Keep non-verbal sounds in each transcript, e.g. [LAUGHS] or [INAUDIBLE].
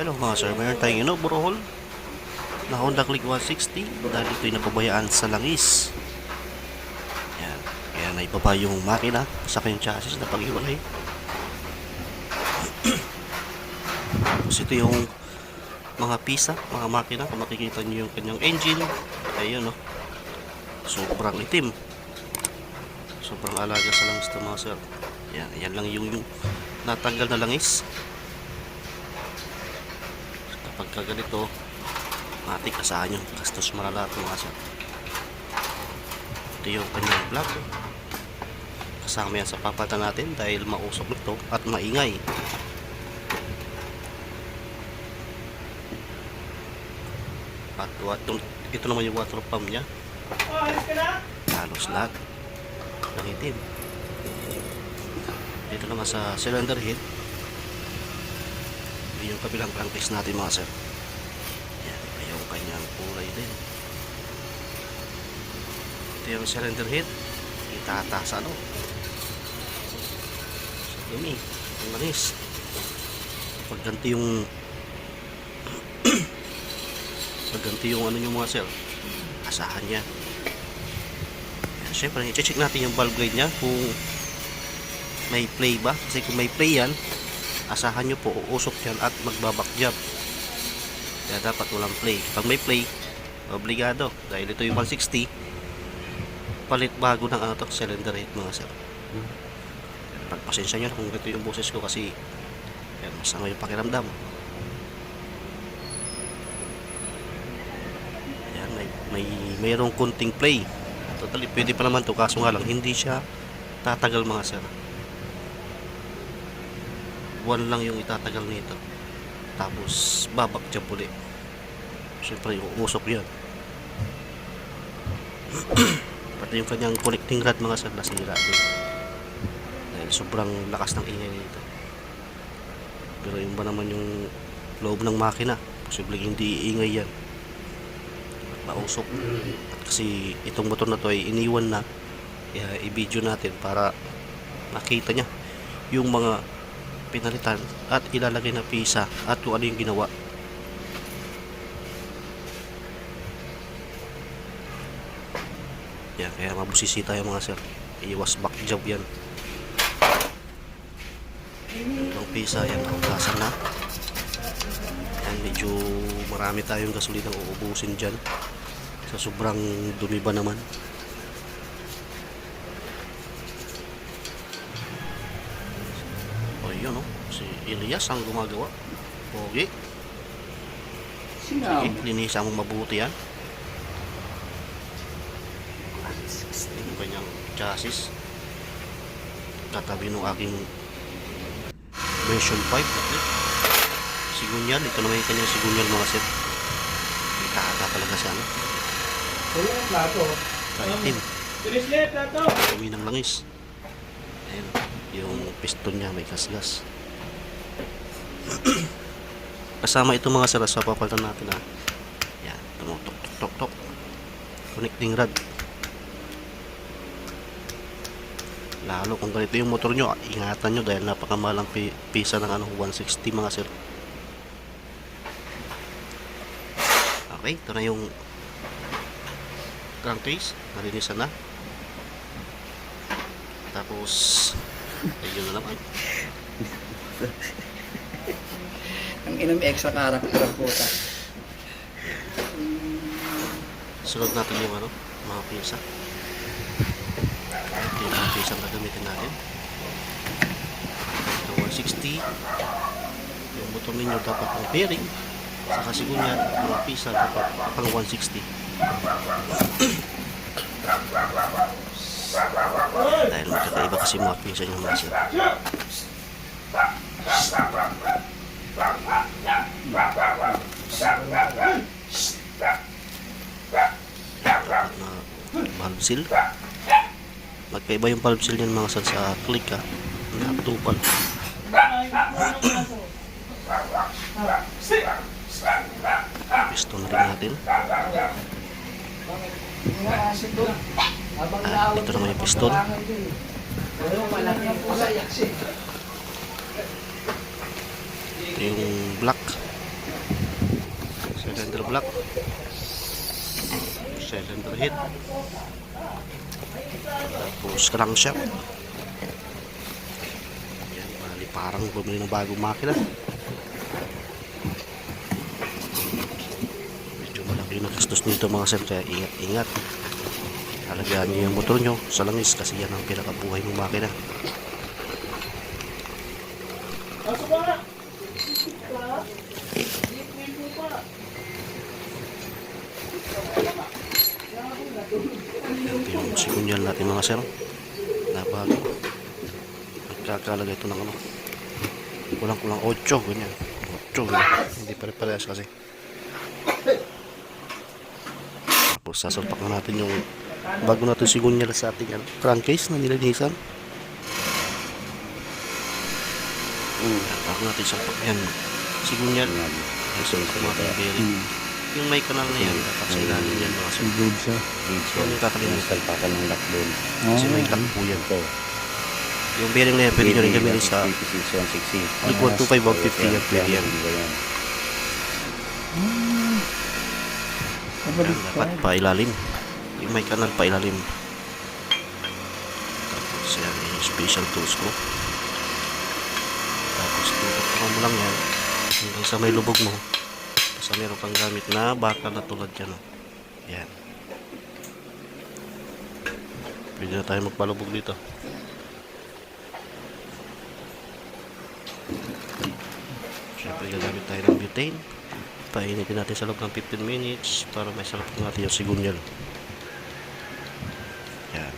Hello mga sir, mayroon tayong inoverhaul na Honda Click 160 dahil ito'y napabayaan sa langis. Yan. Kaya naibaba yung makina sa kanyang chassis na pag-iwalay. [CLEARS THROAT] Tapos ito yung mga pisa, mga makina. Kung makikita nyo yung kanyang engine, ayun no. Sobrang itim. Sobrang alaga sa langis ito mga sir. Yan, yan lang yung, yung natanggal na langis kapag ka ganito matik asahan yung gastos malala sir ito yung kanyang vlog. Kasama yan sa papalitan natin dahil mausok nito at maingay. At itong- ito naman yung water pump nya halos lahat. Ng itim dito naman sa cylinder head yun yung kabilang crankcase natin mga sir. Yan yung kanyang kulay din. Ito yung cylinder head. Itata sa ano? Sa dumi. Yung manis pag ganito yung [CLEARS THROAT] pag ganito yung ano yung mga sir asahan niya. Yan, syempre i-check natin yung valve guide niya kung may play ba. Kasi kung may play yan asahan nyo po uusok yan at magbabackjab kaya dapat walang play. Pag may play obligado. Dahil ito yung 160 palit bago ng ano to cylinder head mga sir. Pagpasensya nyo kung ito yung boses ko kasi yan, masama yung pakiramdam. Yan, may, may mayroong kunting play. Totally pwede pa naman to kaso nga lang hindi siya tatagal mga sir buwan lang yung itatagal nito. Tapos babak dyan uli syempre uusok yan [CLEARS THROAT] pati yung kanyang connecting rod mga sir nasira din. Dahil sobrang lakas ng ingay nito. Pero yung ba naman yung loob ng makina posibleng hindi iingay yan. Mausok. At kasi itong motor na to ay iniwan na. I-video natin para makita niya yung mga pinalitan at ilalagay na pisa at kung ano yung ginawa. Yan kaya mabusisi tayo mga sir. Iwas back job yan. Yung pisa yan naugasan na. Yan medyo marami tayong gasolinang uubusin dyan. Sa sobrang dumi ba naman Elias ang gumagawa Pogi. Sige, linisan mo mabuti yan. Yung kanyang chassis. Katabi ng aking version 5. Sigunyal. Ito naman yung kanyang sigunyal mga set. Itaka talaga siya. No? Wala yung plato. Kaitim. Bilis plato. Kami ng langis. Ayan. Yung piston niya may kasgas. [CLEARS THROAT] Kasama ito mga saras sa natin ha. Yan. Tumutok tok tok tok. Connecting rod. Lalo kung ganito yung motor nyo, ingatan nyo dahil napakamalang pi- pisa ng ano, 160 mga sir. Okay, ito na yung crankcase. Nalinisan na. Tapos, ayun na naman. [LAUGHS] Ang inang extra character ang puta. Sunod natin yung ano, mga pisa. Ito yung mga pisa na gagamitin natin. Ito 160. Yung motor ninyo dapat pang bearing. Saka sigunya, mga pisa dapat pang 160. Dahil magkakaiba kasi mga pisa yung mga. Valve seal magkaiba yung valve seal niyan mga sir sa click ha nakatupal piston rin natin. Ah, ito naman yung piston. ito yung black. Cylinder block cylinder head tapos crankshaft yan bali parang bumili ng bagong makina. Medyo malaki yung gastos nito mga sir kaya ingat ingat. Halagaan nyo yung motor nyo sa langis kasi yan ang pinakabuhay ng makina Ito natin mga sir. Na bago. Nagkakalaga ito ng ano. Kulang-kulang 8, ganyan. 8, ganyan. Hindi pare-parehas kasi. Tapos sasalpak na natin yung bago natin sikunyal sa ating ano, crankcase na nilinisan. Mm. Bago natin salpak yan. Sikunyal. Ay, salpak natin yung bearing. Yung may kanal na yan, sa ilalim yan mga sir. Good siya. Huwag yung kakalimutan. Salpakan ng lock doon. Kasi may Ah, lock po yan. Ito. Yung bearing na yan, pwede nyo rin gamitin sa 160. Equal 25 o 50 yan, pwede yan. Pa. dapat pa ilalim. Yung may kanal pa ilalim. Tapos yan, yung special tools ko. Tapos tututukan mo lang yan hanggang sa may lubog mo. Basta meron kang gamit na bakal na tulad yan. oh. Yan. Pwede na tayo magpalubog dito. Siyempre gagamit tayo ng butane. Painitin natin sa loob ng 15 minutes para may sarap natin yung sigunyal. Yan.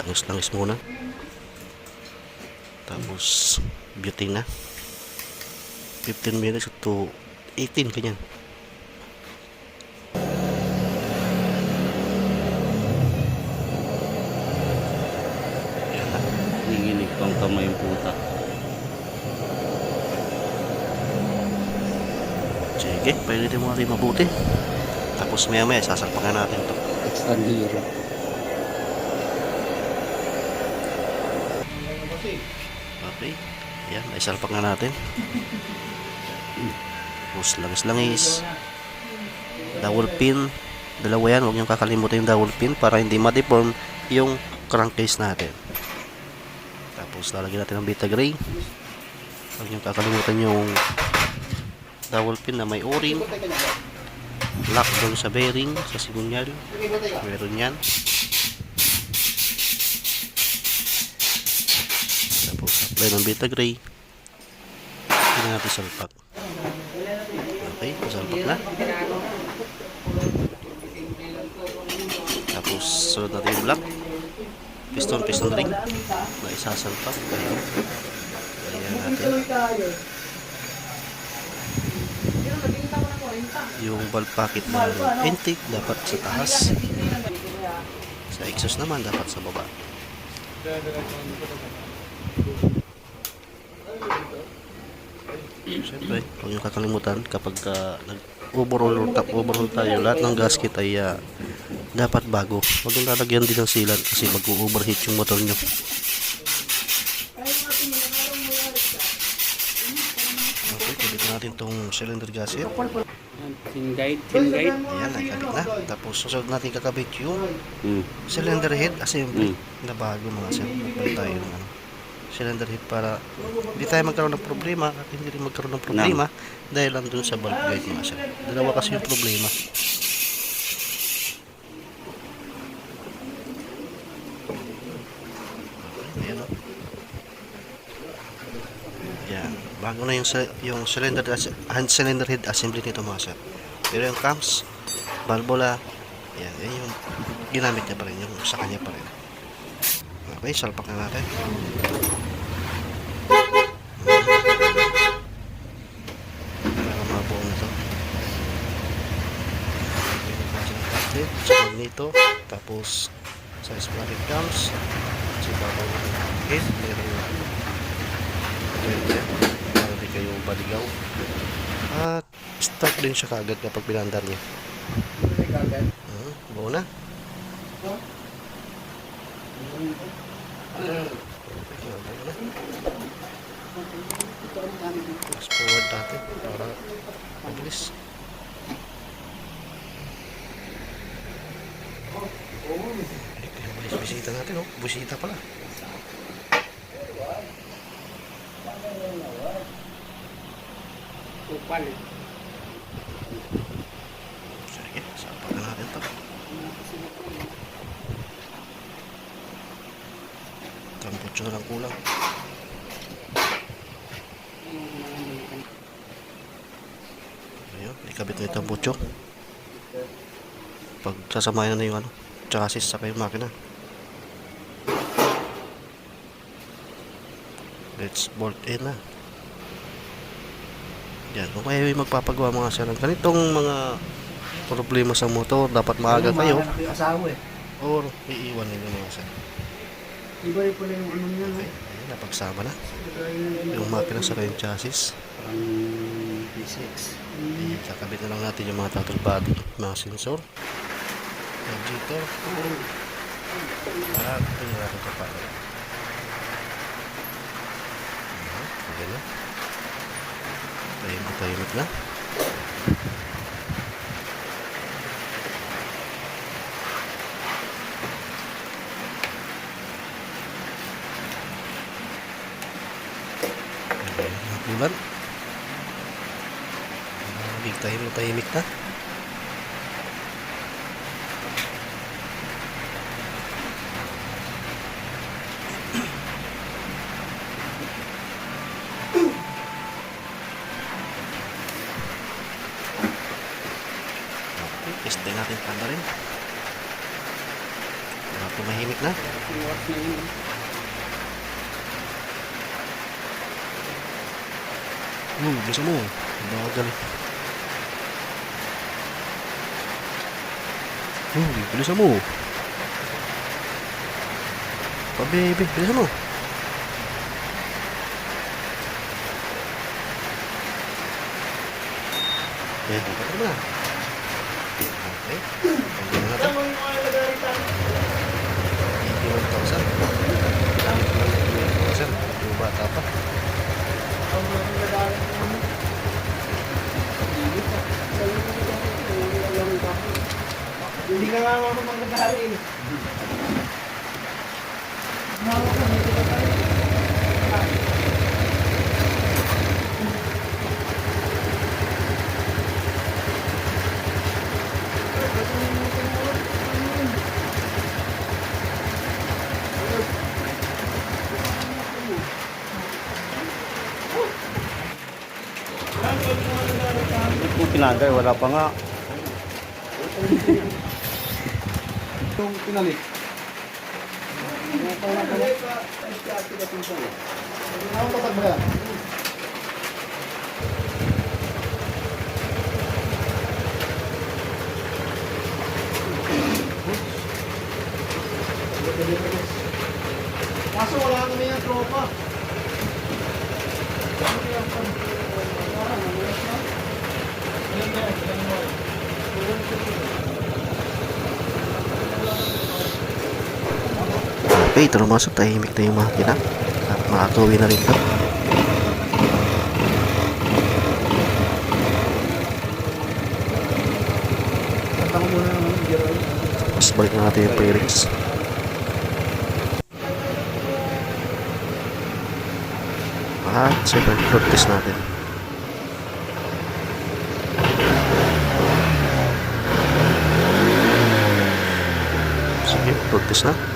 Tangis-tangis muna. Tapos, butane na. 15 minutes to 18, ganyan. Yan na. Nanginginig pang kamay yung puta. Sige, painitin mo natin mabuti. Tapos maya maya, sasalpakan natin to. Extra hero. Okay. Yan, naisalpak na natin. Tapos langis-langis. Dowel pin. Dalawa yan, huwag niyong kakalimutan yung dowel pin para hindi ma-deform yung crankcase natin. Tapos lalagyan natin ng beta gray. Huwag niyong kakalimutan yung dowel pin na may o-ring. Lock doon sa bearing, sa sigunyal. Meron yan. Tapos apply ng beta gray. Hindi natin salpak. Na. Tapos sunod natin yung black. Piston, piston ring. Na isasalpak. Ayan. Ayan natin. Yung valve pocket na intake dapat sa taas. Sa exhaust naman dapat sa baba. Siyempre, huwag nyo kakalimutan kapag ka nag-overhaul tap overhaul tayo, lahat ng gasket ay ah, dapat bago. Huwag nyo lalagyan din ng sealant kasi mag-overheat yung motor nyo. Okay, kabit na natin tong cylinder gasket. Tin guide, tin guide. Ayan, nakabit na. Tapos susunod natin kakabit yung Mm. cylinder head assembly Mm. na bago mga sir. Magpalit tayo ng ano, cylinder head para hindi tayo magkaroon ng problema at hindi rin magkaroon ng problema dahil lang dun sa valve guide mga sir. Dalawa kasi yung problema. Yan. Bago na yung, yung cylinder, hand cylinder head assembly nito mga sir. Pero yung cams, valvula, yan, yan yung ginamit niya pa rin, yung sa kanya pa rin. Okay, salpak na natin. Para mabuo na to. Sa nito, tapos sa cams, sa babaw ng head, meron na para di kayo baligaw. At start din siya kagad kapag pinandar niya. Uh, buo na. Fast forward natin para mabilis. Bisita natin, oh. Bisita pala. Kupal. Sige, sapat na natin to. Tambutso na lang kulang. Ayun, ikabit na yung tambutso. Pag sasamayan na yung ano, chassis saka yung makina. Let's bolt in na. Yan, kung kayo ay magpapagawa mga sir ng ganitong mga problema sa motor, dapat maaga kayo eh. or iiwan ninyo mga sir. Iba rin pala yung ano niya. Okay, ayun, napagsama na. Yung makina sa yung chassis. Parang P6. Ayan, kakabit na lang natin yung mga throttle body, mga sensor. Navigator. At tingnan natin ito pa. Na. Tahimik tahimik na. Ayan, mga bulan. Tahimik tahimik tahimik na. Okay, test natin panda rin. Para tumahimik na. Hmm, bisa mo. Bagal. Hmm, bilisan mo. Pa baby, bilisan mo. Eh, dapat na. Okay. Hindi na natin. 81,000. 81,000. Yung bata pa. Hindi ka nga ako magkakari eh. Pinagay, wala pa nga. Itong pinalit. Kaso wala kami yung tropa. Okay, ito namasok. Tahimik na yung makina. At makatuwi na rin to. Tatang muna ng Giro. Tapos balik na natin yung pairings. At siyempre, short test natin. Sige, short test na.